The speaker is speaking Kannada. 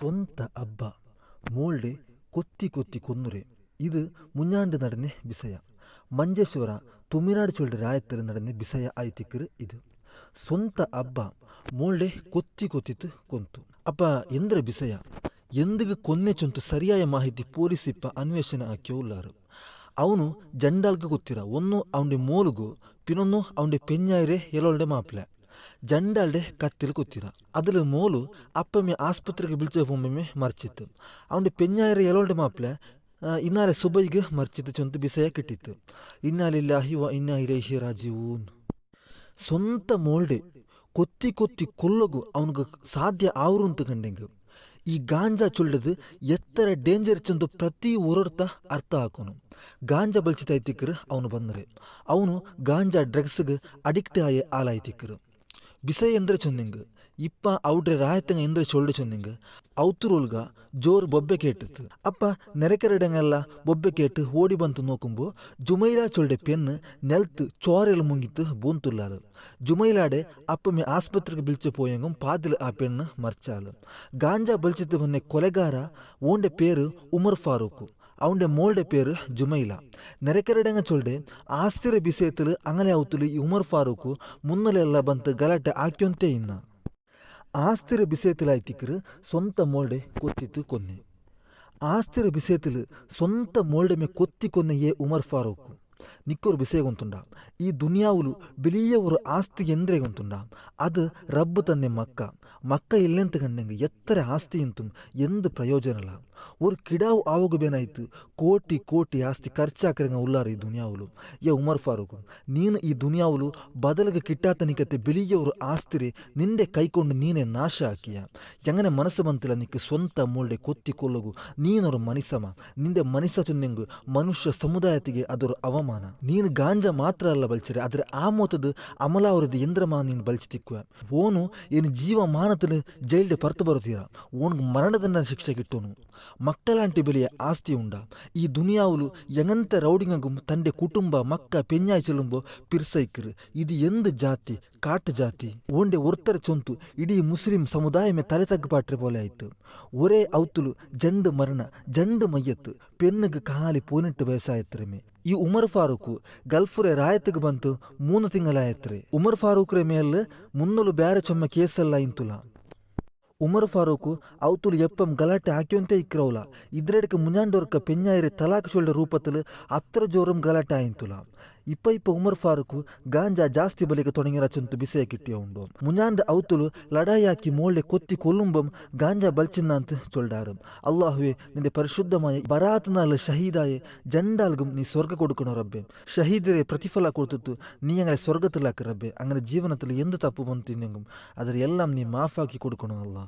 ಸ್ವಂತ ಅಬ್ಬ മോളുടെ ಕೊತ್ತಿ ಕೊತ್ತಿ ಕೊನ್ನುರೆ. ಇದು മുഞ്ഞാണ്ട് ನಡನೆ ಬಿಸಯ. ಮಂಜೇಶ್ವರ ತುಮಿನಾಡು ಚೊಳ್ಳ ರಾಯತ್ತರ ನಡನೆ ಬಿಸಯ ಆಯ್ತಿಕ್ಕರು ಇದು. ಸ್ವಂತ ಅಬ್ಬ ಮೋಳ್ಳೆ ಕೊತ್ತಿ ಕೊತ್ತಿತ್ತು ಕೊಂತು. ಅಪ್ಪ ಎಂದ್ರ ಬಿಸಯ? ಎಂದಿಗೆ ಕೊನ್ನೆ ಚೊಂತು ಸರಿಯಾಯ ಮಾಹಿತಿ ಪೋಲಿಸಿಪ್ಪ ಅನ್ವೇಷಣೆ ಆಕೆ ಉಲ್ಲಾರು ಅವನು ಜಂಡಾಲ್ಗೆ ಗೊತ್ತಿರ. ಒಂದು ಅವನ ಮೋಲುಗು ಪಿನೊಂದು ಅವನ ಪೆಂಜಾಯಿರೆ ಎಲ್ಲೊಳ್ಳೆ ಮಾಪ್ಲೆ. ಜಂಡಾಲ್ಡೆ జెండాడే కత్తిలు కుత్తిన అదిలో మోలు అప్పమే ఆసుపత్రికి పిలిచే పొమ్మమే మర్చిత్తు ಅವನು ಪೆನ್ಯಾಯರ ಎಲೋಲ್ಡ್ ಮಾಪ್ಲೆ ಇನ್ನಾಲೆ ಸುಬೈಗೆ ಮರ್ಚಿದ್ದು ಚೊಂತು ಬಿಸೆಯ ಕಿಟ್ಟಿತ್ತು. ಇನ್ನಾಲಿಲ್ಲಾಹಿ ವ ಇನ್ನ ಇಲೈಹಿ ರಾಜೀವೂನ್. ಸ್ವಂತ ಮೋಲ್ಡೆ ಕೊತ್ತಿ ಕೊತ್ತಿ ಕೊಲ್ಲಗು ಅವನಿಗೆ ಸಾಧ್ಯ ಆವರು ಅಂತ ಕಂಡೆಂಗೆ. ಈ ಗಾಂಜಾ ಚುಳ್ಳದು ಎತ್ತರ ಡೇಂಜರ್ ಚಂದು ಪ್ರತಿ ಊರೊರ್ತ ಅರ್ಥ ಹಾಕೋನು. ಗಾಂಜಾ ಬಲ್ಚಿತಾಯ್ತಿಕ್ಕರು ಅವನು ಬಂದರೆ. ಅವನು ಗಾಂಜಾ ಡ್ರಗ್ಸ್ಗೆ ಅಡಿಕ್ಟ್ ಆಯೇ ಆಲಾಯ್ತಿಕ್ಕರು ಬಿಸೈ ಎಂದ್ರೆ ಚೊಂದಿಂಗ್ ಇಪ್ಪ ಔಡ್ರೆ ರಾಯತಂಗ ಎಂದ್ರೆ ಚೊಲ್ಡೆ ಚೊಂದಿಂಗ್ ಔತುರುಲ್ಗ ಜೋರ್ ಬೊಬ್ಬೆ ಕೇಟಿತ್ತು ಅಪ್ಪ ನೆರೆಕೆರಡಂಗೆಲ್ಲ ಬೊಬ್ಬೆ ಕೇಟ್ ಓಡಿ ಬಂತು ನೋಕುಂಬು ಜುಮೈಲಾ ಚೊಲ್ಡೆ ಪೆನ್ ನೆಲ್ತ್ ಚೋರೆಲ್ ಮುಂಗಿತ್ತು ಬೂಂತುಲ್ಲಾರು ಜುಮೈಲಾಡೆ ಅಪ್ಪ ಮೇ ಆಸ್ಪತ್ರೆಗೆ ಬಿಲ್ಚೆ ಪೋಯಂಗಂ ಪಾದಿಲ್ ಆ ಪೆನ್ ಮರ್ಚಾಲು ಗಾಂಜಾ ಬಲ್ಚಿತ್ತು ಮೊನ್ನೆ ಕೊಲೆಗಾರ ಓಂಡೆ ಪೇರು ಉಮರ್ ಫಾರೂಕ್ അവൻ്റെ മോളുടെ പേര് ജുമൈല ನೆರೆಕೆರಡೆಂಗ ಚೊಲ್ಡೆ ಆಸ್ತಿರ ಬಿಸೇತಲು ಅಂಗಲೆ ಅವತುಲು ಈ ಉಮರ್ ಫಾರೂಕು ಮುನ್ನಲೆಲ್ಲ ಬಂತು ಗಲಾಟೆ ಆಕ್ಯೊಂತೆ ಇನ್ನ ಆಸ್ತಿರ ಬಿಸೇತಲು ಆಯ್ತಿಕ್ಕರು ಸ್ವಂತ ಮೋಲ್ಡೆ ಕೊತ್ತಿತ್ತು ಕೊನ್ನೆ ಆಸ್ತಿರ ಬಿಸೇತಲು ಸ್ವಂತ ಮೋಲ್ಡೆ ಮೇ ಕೊತ್ತಿ ಕೊನ್ನೆ ಏ ಉಮರ್ ಫಾರೂಕು ನಿಕ್ಕೋರು ಬಿಸೇಗೊಂತುಂಡ ಈ ದುನಿಯಾವುಲು ಬಿಲಿಯವರು ಆಸ್ತಿ ಎಂದ್ರೆ ಗೊಂತುಂಡ ಅದು ರಬ್ಬು ತನ್ನೆ ಮಕ್ಕ ಮಕ್ಕ ಇಲ್ಲೆಂತ ಕಂಡೆಂಗೆ ಎತ್ತರ ಆಸ್ತಿ ಇಂತು ಎಂದ ಪ್ರಯೋಜನಲ ಒರ್ ಕಿಡಾವ್ ஆவுக்கு ಬೇನಾಯ್ತು ಕೋಟಿ ಕೋಟಿ ಆಸ್ತಿ ಖರ್ಚಾಕ್ರಂಗ ಉಲ್ಲಾರ ಈ ದುನಿಯಾವುಲು ಯ ಉಮರ್ ಫಾರೂಕ್ ನೀನು ಈ ದುನಿಯಾವುಲು ಬದಲಿಗೆ ಕಿಟ್ಟಾತನಿಕತೆ ಬೆಳಿಯವರು ಆಸ್ತಿರೆ ನಿಂದೆ ಕೈಕೊಂಡು ನೀನೆ ನಾಶ ಹಾಕಿಯ ಎಂಗನೆ ಮನಸ್ಸು ಬಂತಿಲ್ಲ ನಿಕ್ಕೆ ಸ್ವಂತ ಮೂಳೆ ಕೊತ್ತಿ ಕೊಲ್ಲಗು ನೀನೊರು ಮನಿಸಮ ನಿಂದೆ ಮನಿಸ ಚುಂದಿಂಗು ಮನುಷ್ಯ ಸಮುದಾಯತಿಗೆ ಅದರ ಅವಮಾನ ನೀನು ಗಾಂಜಾ ಮಾತ್ರ ಅಲ್ಲ ಬಲ್ಸಿರೆ ಆದರೆ ಆ ಮೊತ್ತದ ಅಮಲಾವರದ ಯಂದ್ರಮಾನ ನೀನು ಬಲ್ಚಿತಿಕ್ಕುವ ಓನು ಏನು ಜೀವಮಾನದಲ್ಲಿ ಜೈಲ್ಡೆ ಪರ್ತು ಬರುತ್ತೀರ ಓನ್ಗೆ ಮರಣದನ್ನ ಶಿಕ್ಷೆ ಗಿಟ್ಟೋನು మక్కలాంటి బెలియ ಆಸ್ತಿ ఉండా ಈ దునియావులు ఎంగంత రౌడింగం తండే కుటుంబ మక్క పెన్యాయి చెలుంబో పిర్సైకిరు ఇది ఎందు జాతి ಕಾಟ್ ಜಾತಿ. ಓಂಡೆ ಒರ್ತರ ಚೊಂತು, ಇಡೀ ಮುಸ್ಲಿಂ ಸಮುದಾಯ ತಲೆ ತಗ್ಗುಪಾಟ್ರೆ ಪೋಲೆ ಆಯ್ತು. ಒರೇ ಔತುಲು ಜಂಡು ಮರಣ, ಜಂಡು ಮಯ್ಯತ್ತು ಪೆನ್ನುಗೆ ಕಾಲಿ ಪೋನೆಟ್ಟು ವಯಸ್ಸಾಯತ್ರೆ ಮೇ. ಈ ಉಮರ್ ಫಾರೂಕ್ ಗಲ್ಫ್ರೆ ರಾಯತ್ಗೆ ಬಂತು ಮೂನು ತಿಂಗಳಾಯತ್ರೆ. ಉಮರ್ ಫಾರೂಕ್ರೆ ಮೇಲೆ ಮುನ್ನಲು ಬ್ಯಾರೆ ಚೊಮ್ಮ ಕೇಸೆಲ್ಲ ಇಂತುಲ. ಉಮರ್ ಫಾರೂಕ್ ಅವತುಲು ಎಪ್ಪಂ ಗಲಾಟೆ ಹಾಕ್ಯೊಂತೆ ಇಕ್ರೌಲ ಇದ್ರೆಡಕ್ಕೆ ಮುಂಜಾಂಡೋರ್ಕ ಪೆಂಜಾಯಿರೆ ತಲಾಖ್ ಚೊಳ್ಳ ರೂಪತಲು ಅತ್ರ ಜೋರಂ ಗಲಾಟೆ ಆಯಿಂತುಲ ಇಪ್ಪ ಇಪ್ಪ ಉಮರ್ ಫಾರೂಕು ಗಾಂಜಾ ಜಾಸ್ತಿ ಬಲಿಗೆ ತೊಡಗಿರಚಂತು ಬಿಸೆಯ ಕಿಟ್ಟಿಯ ಉಂಡು ಮುಂಜಾಂಡ ಅವತುಲು ಲಡಾಯಾಕಿ ಮೋಳೆ ಕೊತ್ತಿ ಕೊಲ್ಲುಂಬಂ ಗಾಂಜಾ ಬಲ್ಚಿನ್ನ ಅಂತ ಚೊಲ್ಡಾರು ಅಲ್ಲಾಹುವೆ ನಿಂದೆ ಪರಿಶುದ್ಧಮಾಯ ಬರಾತನಾಲ್ ಶಹೀದಾಯೆ ಜಂಡಾಲ್ಗಂ ನೀ ಸ್ವರ್ಗ ಕೊಡುಕಣ ರಬ್ಬೆ ಶಹೀದರೇ ಪ್ರತಿಫಲ ಕೊಡ್ತಿತ್ತು ನೀ ಅಂಗಲೆ ಸ್ವರ್ಗತಿಲಾಕ ರಬ್ಬೆ ಅಂಗನೆ ಜೀವನದಲ್ಲಿ ಎಂದು ತಪ್ಪು ಬಂತು ನಿಂಗಂ ಅದರ ಎಲ್ಲಂ ನೀ ಮಾಫಾಕಿ ಕೊಡುಕಣ ಅಲ್ಲ